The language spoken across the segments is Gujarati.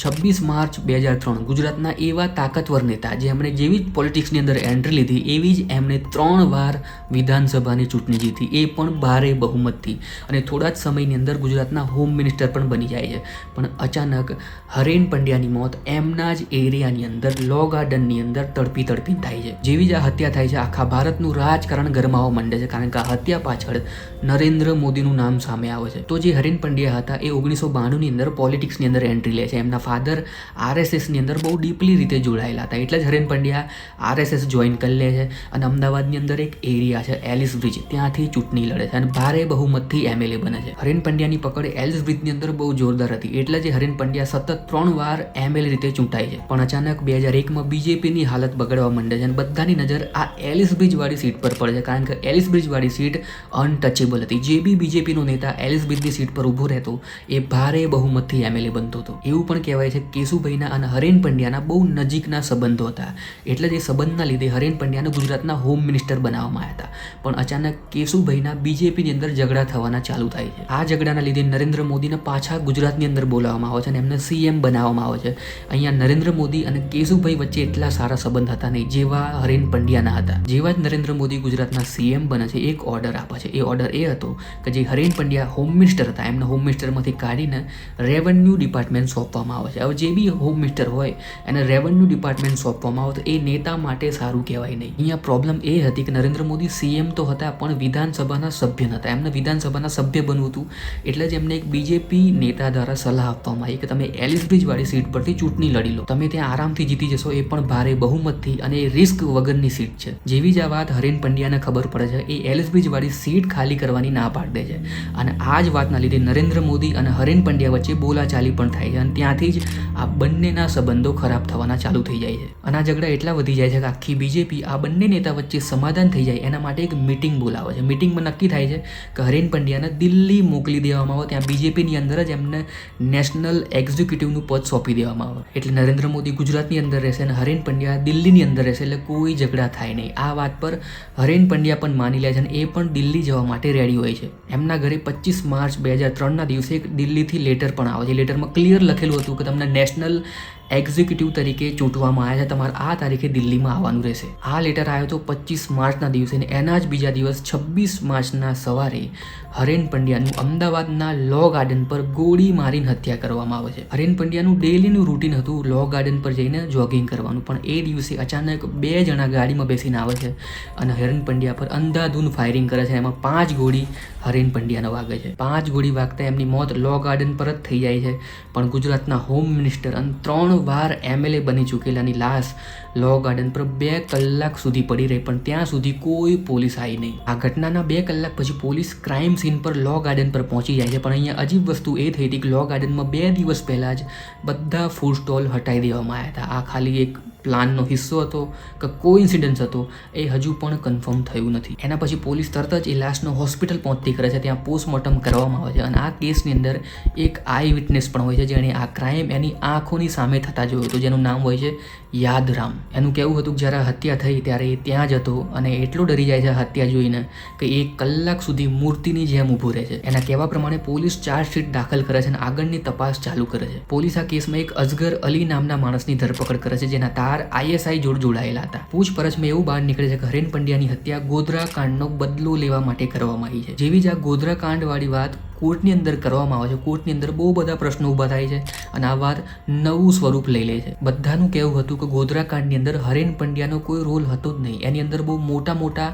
છવ્વીસ માર્ચ બે હજાર ત્રણ. ગુજરાતના એવા તાકતવર નેતા જેમણે જેવી જ પોલિટિક્સની અંદર એન્ટ્રી લીધી, એવી જ એમણે ત્રણ વાર વિધાનસભાની ચૂંટણી જીતી. એ પણ ભારે બહુમતથી. અને થોડા જ સમયની અંદર ગુજરાતના હોમ મિનિસ્ટર પણ બની જાય છે. પણ અચાનક હરેન પંડ્યાની મોત એમના જ એરિયાની અંદર, લો ગાર્ડનની અંદર તડપી તડપી થાય છે. જેવી જ આ હત્યા થાય છે, આખા ભારતનું રાજકારણ ગરમાવા માંડે છે, કારણ કે આ હત્યા પાછળ નરેન્દ્ર મોદીનું નામ સામે આવે છે. તો જે હરેન પંડ્યા હતા, એ ઓગણીસો બાણુંની અંદર પોલિટિક્સની અંદર એન્ટ્રી લે છે, એમના ફાધર આરએસએસની અંદર બહુ ડીપલી રીતે જોડાયેલા હતા. એટલે જ હરેન પંડ્યા આરએસએસ જોઈન કરી લે છે અને અમદાવાદની અંદર એક એરિયા છે એલિસ બ્રિજ ત્યાંથી ચૂંટણી લડે છે અને ભારે બહુમતથી એમએલએ બને છે. હરેન પંડ્યાની પકડ એલિસ બ્રિજની અંદર બહુ જોરદાર હતી. એટલે જ હરેન પંડ્યા સતત ત્રણ વાર એમએલએ રીતે ચૂંટાય છે. પણ અચાનક બે હજાર એકમાં બીજેપીની હાલત બગડવા માંડે છે અને બધાની નજર આ એલિસ બ્રિજવાળી સીટ પર પડે છે. કારણ કે એલિસ બ્રિજવાળી સીટ અનટચેબલ હતી. જે બી બીજેપીનો નેતા એલિસ બ્રિજની સીટ પર ઊભો રહેતો એ ભારે બહુમતથી એમએલએ બનતો હતો. એવું પણ કહેવાય છે કેશુભાઈના અને હરેન પંડ્યાના બહુ નજીકના સંબંધો હતા. એટલે જે સંબંધના લીધે હરેન પંડ્યાને ગુજરાતના હોમ મિનિસ્ટર બનાવવામાં આવ્યા હતા. પણ અચાનક કેશુભાઈના બીજેપીની અંદર ઝઘડા થવાના ચાલુ થાય છે. આ ઝઘડાના લીધે નરેન્દ્ર મોદીને પાછા ગુજરાતની અંદર બોલાવવામાં આવે છે અને એમને સીએમ બનાવવામાં આવે છે. અહીંયા નરેન્દ્ર મોદી અને કેશુભાઈ વચ્ચે એટલા સારા સંબંધ હતા નહીં જેવા હરેન પંડ્યાના હતા. જેવા જ નરેન્દ્ર મોદી ગુજરાતના સીએમ બને છે, એક ઓર્ડર આપે છે. એ ઓર્ડર એ હતો કે જે હરેન પંડ્યા હોમ મિનિસ્ટર હતા. એમને હોમ મિનિસ્ટરમાંથી કાઢીને રેવન્યુ ડિપાર્ટમેન્ટ સોંપવામાં આવે છે. હવે જે બી હોમ મિનિસ્ટર હોય, એને રેવન્યુ ડિપાર્ટમેન્ટ સોંપવામાં આવે તો એ નેતા માટે સારું કહેવાય નહીં. અહીંયા પ્રોબ્લેમ એ હતી કે નરેન્દ્ર મોદી સીએમ તો હતા, પણ વિધાનસભાના સભ્ય નહોતા. એમને વિધાનસભાના સભ્ય બનવું હતું, એટલે જ એમને એક બીજેપી નેતા દ્વારા સલાહ આપવામાં આવી કે તમે એલિસ બ્રિજવાળી સીટ પરથી ચૂંટણી લડી લો. તમે ત્યાં આરામથી જીતી જશો, એ પણ ભારે બહુમતથી અને રિસ્ક વગરની સીટ છે. જેવી જ આ વાત હરેન પંડ્યાને ખબર પડે છે, એ એલિસ બ્રિજવાળી સીટ ખાલી કરવાની ના પાડી દે છે. અને આ જ વાતના લીધે નરેન્દ્ર મોદી અને હરેન પંડ્યા વચ્ચે બોલાચાલી પણ થાય છે અને ત્યાંથી જ આ બંનેના સંબંધો ખરાબ થવાના ચાલુ થઈ જાય છે. અને આ ઝઘડા એટલા વધી જાય છે કે આખી બીજેપી આ બંને નેતા વચ્ચે સમાધાન થઈ જાય. એના માટે એક મિટિંગ બોલાવે છે. મિટિંગમાં નક્કી થાય છે કે હરેન પંડ્યાને દિલ્હી મોકલી દેવામાં આવે. ત્યાં બીજેપીની અંદર જ એમને નેશનલ એક્ઝિક્યુટિવનું પદ સોંપી દેવામાં આવે. એટલે નરેન્દ્ર મોદી ગુજરાતની અંદર રહેશે અને હરેન પંડ્યા દિલ્હીની અંદર રહેશે એટલે કોઈ ઝઘડા થાય નહીં. આ વાત પર હરેન પંડ્યા પણ માની લે છે અને એ પણ દિલ્હી જવા માટે રેડી હોય છે. એમના ઘરે પચીસ માર્ચ બે હજાર ત્રણના દિવસે એક દિલ્હીથી લેટર પણ આવે છે. લેટરમાં ક્લિયર લખેલું હતું કે તમને નેશનલ એક્ઝિક્યુટિવ તરીકે ચૂંટવામાં આવ્યા છે. તમારે આ તારીખે દિલ્હીમાં આવવાનું રહેશે. આ લેટર આવ્યો તો પચીસ માર્ચના દિવસે અને એના જ બીજા દિવસ છવ્વીસ માર્ચના સવારે હરેન પંડ્યાનું અમદાવાદના લો ગાર્ડન પર ગોળી મારીને હત્યા કરવામાં આવે છે. હરેન પંડ્યાનું ડેલીનું રૂટીન હતું લો ગાર્ડન પર જઈને જોગિંગ કરવાનું. પણ એ દિવસે અચાનક બે જણા ગાડીમાં બેસીને આવે છે અને હરેન પંડ્યા પર અંધાધૂન ફાયરિંગ કરે છે. એમાં પાંચ ગોળી હરેન પંડ્યાને વાગે છે. પાંચ ગોળી વાગતા એમની મોત લો ગાર્ડન પર જ થઈ જાય છે. પણ ગુજરાતના હોમ મિનિસ્ટર અને ત્રણ વાર એમએલએ બની ચૂકેલાની લાશ. લો ગાર્ડન પર બે કલાક સુધી પડી રહી, પણ ત્યાં સુધી કોઈ પોલીસ આવી નહીં. આ ઘટનાના બે કલાક પછી પોલીસ ક્રાઇમ સીન પર લો ગાર્ડન પર પહોંચી જાય છે, પણ અહીંયા અજીબ વસ્તુ એ થઈ હતી કે લો ગાર્ડનમાં બે દિવસ પહેલાં જ બધા ફૂડ સ્ટોલ હટાવી દેવામાં આવ્યા હતા. આ ખાલી એક પ્લાનનો હિસ્સો હતો કે કોઈ ઇન્સિડન્સ હતો, એ હજુ પણ કન્ફર્મ થયું નથી. એના પછી પોલીસ તરત જ એ લાશનો હોસ્પિટલ પહોંચતી કરે છે, ત્યાં પોસ્ટમોર્ટમ કરવામાં આવે છે અને આ કેસની અંદર એક આઈ વિટનેસ પણ હોય છે, જેણે આ ક્રાઇમ એની આંખોની સામે થતા જોયો હતું, જેનું નામ હોય છે યાદરામ. એનું કહેવું હતું કે જ્યારે હત્યા થઈ ત્યારે એ ત્યાં જ હતો અને એટલો ડરી જાય છે હત્યા જોઈને કે એ કલાક સુધી મૂર્તિની જેમ ઊભો રહે છે. એના કહેવા પ્રમાણે પોલીસ ચાર્જશીટ દાખલ કરે છે અને આગળની તપાસ ચાલુ કરે છે. પોલીસ આ કેસમાં એક અજગર અલી નામના માણસની ધરપકડ કરે છે, જેના તાર આઈએસઆઈ જોડ જોડાયેલા હતા. પૂછપરછમાં એવું બહાર નીકળે છે કે હરેન પંડ્યાની હત્યા ગોધરા કાંડનો બદલો લેવા માટે કરવામાં આવી છે. જેવી જ આ ગોધરા કાંડવાળી વાત કોર્ટની અંદર કરવામાં આવે છે. કોર્ટની અંદર બહુ બધા પ્રશ્નો ઊભા થાય છે અને આ વાત નવું સ્વરૂપ લઈ લે છે. બધાનું કહેવું હતું કે ગોધરા કાંડની અંદર હરેન પંડ્યાનો કોઈ રોલ હતો જ નહીં. એની અંદર બહુ મોટા મોટા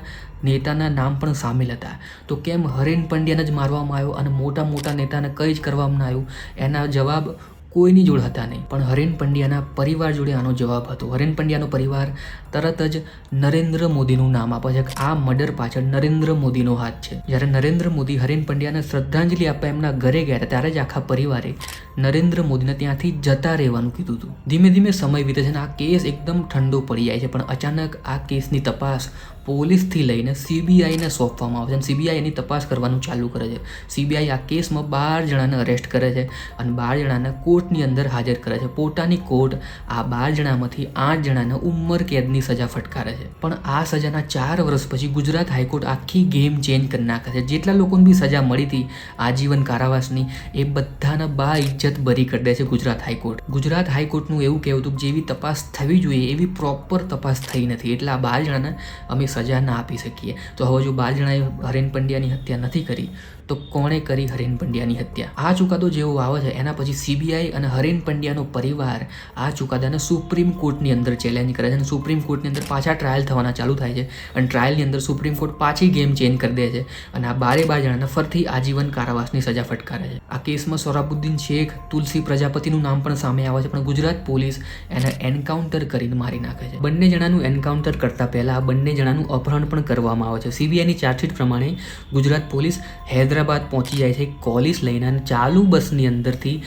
નેતાના નામ પણ સામેલ હતા. તો કેમ હરેન પંડ્યાને જ મારવામાં આવ્યો અને મોટા મોટા નેતાને કંઈ જ કરવામાં આવ્યું? એના જવાબ કોઈની જોડે હતા નહીં. પણ હરેન પંડ્યાના પરિવાર જોડે આનો જવાબ હતો. હરેન પંડ્યાનો પરિવાર તરત જ નરેન્દ્ર મોદીનું નામ આપે છે. આ મર્ડર પાછળ નરેન્દ્ર મોદીનો હાથ છે. જ્યારે નરેન્દ્ર મોદી હરેન પંડ્યાને શ્રદ્ધાંજલિ આપવા એમના ઘરે ગયા ત્યારે જ આખા પરિવારે નરેન્દ્ર મોદીને ત્યાંથી જતા રહેવાનું કીધું હતું. ધીમે ધીમે સમય વીતે છે અને આ કેસ એકદમ ઠંડો પડી જાય છે. પણ અચાનક આ કેસની તપાસ પોલીસથી લઈને સીબીઆઈને સોંપવામાં આવે છે અને સીબીઆઈ એની તપાસ કરવાનું ચાલુ કરે છે. સીબીઆઈ આ કેસમાં બાર જણાને અરેસ્ટ કરે છે અને બાર જણાને કોર્ટની અંદર હાજર કરે છે. પોતાની કોર્ટ આ બાર જણામાંથી આઠ જણાને ઉંમર કેદની સજા ફટકારે છે. પણ આ સજાના ચાર વર્ષ પછી ગુજરાત હાઈકોર્ટ આખી ગેમ ચેન્જ કરી નાખે છે. જેટલા લોકોને બી સજા મળી હતી, આજીવન કારાવાસની, એ બધાને બા ઇજ્જત બરી કરી દે છે ગુજરાત હાઈકોર્ટ. ગુજરાત હાઈકોર્ટનું એવું કહેવું હતું કે જેવી તપાસ થવી જોઈએ, એવી પ્રોપર તપાસ થઈ નથી. એટલે આ બાર જણાને અમે સજા ના આપી શકીએ. તો હવે જો બાજણાએ હરેન પંડ્યાની હત્યા નથી કરી તો કોણે કરી હરેન પંડ્યાની હત્યા? આ ચુકાદો જેવો આવે છે, એના પછી સીબીઆઈ અને હરેન પંડ્યાનો પરિવાર આ ચુકાદાને સુપ્રીમ કોર્ટની અંદર ચેલેન્જ કરે છે અને સુપ્રીમ કોર્ટની અંદર પાછા ટ્રાયલ થવાના ચાલુ થાય છે અને ટ્રાયલની અંદર સુપ્રીમ કોર્ટ પાછી ગેમ ચેન્જ કરી દે છે અને આ બારે બાર જણાને ફરીથી આજીવન કારાવાસની સજા ફટકારે છે. આ કેસમાં સોરાબુદ્દીન શેખ, તુલસી પ્રજાપતિનું નામ પણ સામે આવે છે, પણ ગુજરાત પોલીસ એને એન્કાઉન્ટર કરીને મારી નાખે છે. બંને જણાનું એન્કાઉન્ટર કરતા પહેલા બંને જણાનું અપહરણ પણ કરવામાં આવે છે. સીબીઆઈની ચાર્જશીટ પ્રમાણે ગુજરાત પોલીસ હૈદરાબાદ પહોંચી જાય છે. કોલિસ લઈને અને ચાલુ બસની અંદરથી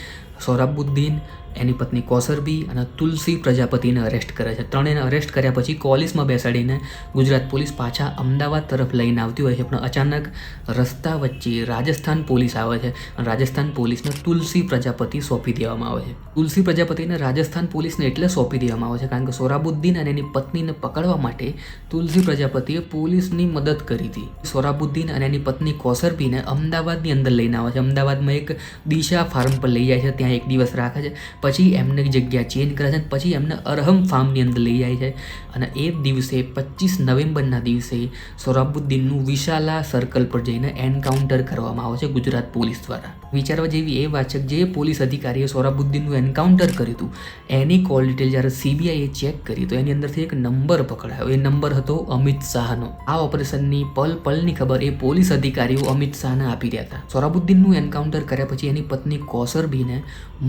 સોરાબુદ્દીન એની પત્ની કોસરબી અને તુલસી પ્રજાપતિને અરેસ્ટ કરે છે. ત્રણેયને અરેસ્ટ કર્યા પછી કોલિસમાં બેસાડીને ગુજરાત પોલીસ પાછા અમદાવાદ તરફ લઈને આવતી હોય છે. પણ અચાનક રસ્તા વચ્ચે રાજસ્થાન પોલીસ આવે છે અને રાજસ્થાન પોલીસને તુલસી પ્રજાપતિ સોંપી દેવામાં આવે છે. તુલસી પ્રજાપતિને રાજસ્થાન પોલીસને એટલે સોંપી દેવામાં આવે છે કારણ કે સોરાબુદ્દીન અને એની પત્નીને પકડવા માટે તુલસી પ્રજાપતિએ પોલીસની મદદ કરી હતી. સોરાબુદ્દીન અને એની પત્ની કોસરબીને અમદાવાદની અંદર લઈને આવે છે. અમદાવાદમાં એક દિશા ફાર્મ પર લઈ જાય છે. ત્યાં એક દિવસ રાખે છે. પછી એમને જગ્યા ચેન્જ કરે છે પછી એમને અરહમ ફાર્મની અંદર લઈ જાય છે. અને એ દિવસે પચીસ નવેમ્બરના દિવસે સોરાબુદ્દીનનું વિશાલા સર્કલ પર જઈને એન્કાઉન્ટર કરવામાં આવે છે ગુજરાત પોલીસ દ્વારા. વિચારવા જેવી એ વાત છે જે પોલીસ અધિકારીએ સોરાબુદ્દીનનું એન્કાઉન્ટર કર્યું હતું, એની કોલ ડિટેલ જ્યારે સીબીઆઈએ ચેક કરી તો એની અંદરથી એક નંબર પકડાયો. એ નંબર હતો અમિત શાહનો. આ ઓપરેશનની પલ પલની ખબર એ પોલીસ અધિકારીઓ અમિત શાહને આપી રહ્યા હતા. સોરાબુદ્દીનનું એન્કાઉન્ટર કર્યા પછી એની પત્ની કોસરબીને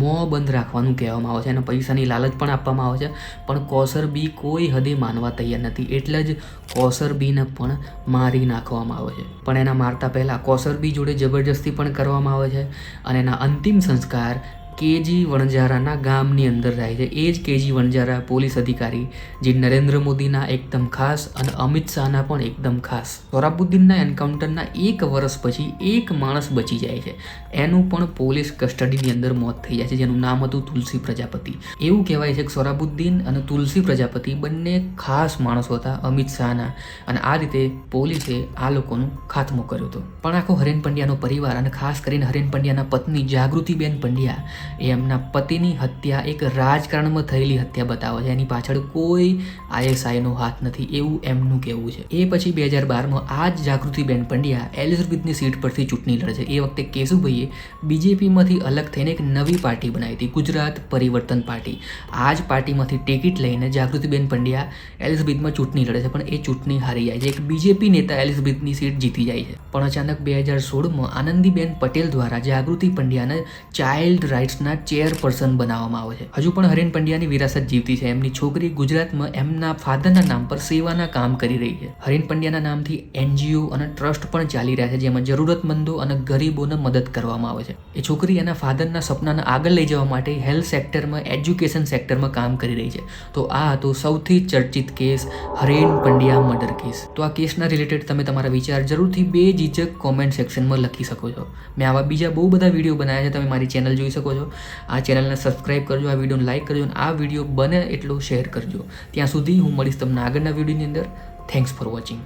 મોં બંધ રાખવાનું કહેવામાં આવે છે અને પૈસાની લાલચ પણ આપવામાં આવે છે. પણ કોસર બી કોઈ હદે માનવા તૈયાર નથી. એટલે જ કોસર બીને પણ મારી નાખવામાં આવે છે. પણ એના મારતા પહેલાં કોસર બી જોડે જબરજસ્તી પણ કરવામાં આવે છે અને એના અંતિમ સંસ્કાર કેજી વણજારાના ગામની અંદર થાય છે. એ જ કેજી વણજારા પોલીસ અધિકારી જે નરેન્દ્ર મોદીના એકદમ ખાસ અને અમિત શાહના પણ એકદમ ખાસ સોરાબુદ્દીનના એન્કાઉન્ટરના એક વર્ષ પછી એક માણસ બચી જાય છે. એનું પણ પોલીસ કસ્ટડીની અંદર મોત થઈ જાય છે, જેનું નામ હતું તુલસી પ્રજાપતિ. એવું કહેવાય છે કે સોરાબુદ્દીન અને તુલસી પ્રજાપતિ બંને ખાસ માણસો હતા અમિત શાહના અને આ રીતે પોલીસે આ લોકોનું ખાતમો કર્યો હતો. પણ આખો હરેન પંડ્યાનો પરિવાર અને ખાસ કરીને હરેન પંડ્યાના પત્ની જાગૃતિબેન પંડ્યા એ એમના પતિની હત્યા એક રાજકારણમાં થયેલી હત્યા બતાવે છે. એની પાછળ કોઈ આઈએસઆઈનો હાથ નથી એવું એમનું કહેવું છે. એ પછી બે હજાર બારમાં આ જ જાગૃતિબેન પંડ્યા એલિઝાબેથની સીટ પરથી ચૂંટણી લડે છે. એ વખતે કેશુભાઈએ બીજેપીમાંથી અલગ થઈને એક નવી પાર્ટી બનાવી હતી, ગુજરાત પરિવર્તન પાર્ટી. આ જ પાર્ટીમાંથી ટિકિટ લઈને જાગૃતિબેન પંડ્યા એલિઝાબેથમાં ચૂંટણી લડે છે, પણ એ ચૂંટણી હારી જાય છે. એક બીજેપી નેતા એલિઝાબેથની સીટ જીતી જાય છે. પણ અચાનક બે હજાર સોળમાં આનંદીબેન પટેલ દ્વારા જાગૃતિ પંડ્યાને ચાઇલ્ડ રાઇટ્સના ચેરપર્સન બનાવવામાં આવે છે. હજુ પણ હરેન પંડ્યાની વિરાસત જીવતી છે. એમની છોકરી ગુજરાતમાં એમના ફાધરના નામ પર સેવાના કામ કરી રહી છે. હરેન પંડ્યાના નામથી એનજીઓ અને ટ્રસ્ટ પણ ચાલી રહ્યા છે, જેમાં જરૂરતમંદો અને ગરીબોને મદદ કરવામાં આવે છે. એ છોકરી એના ફાધરના સપનાને આગળ લઈ જવા માટે હેલ્થ સેક્ટરમાં, એજ્યુકેશન સેક્ટરમાં કામ કરી રહી છે. તો આ હતો સૌથી ચર્ચિત case, Haren Pandya murder case. તો આ કેસના રિલેટેડ તમે તમારા વિચાર જરૂરથી બે જીજક કોમેન્ટ સેક્શનમાં લખી શકો છો. મેં આવા બીજા બહુ બધા વીડિયો બનાવ્યા છે, તમે મારી ચેનલ જોઈ શકો છો. આ ચેનલને સબસ્ક્રાઇબ કરજો આ વિડીયોને લાઇક કરજો અને આ વિડીયો બને એટલો શેર કરજો ત્યાં સુધી હું મળીશ તમને આગળના વિડીયોની અંદર થેન્ક્સ ફોર વોચિંગ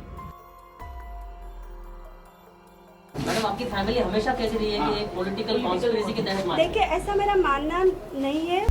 मैडम आपकी फैमिली हमेशा कैसी रही है कि एक पॉलिटिकल कॉन्स्पिरेसी के तहत मानी देखिए ऐसा मेरा मानना नहीं है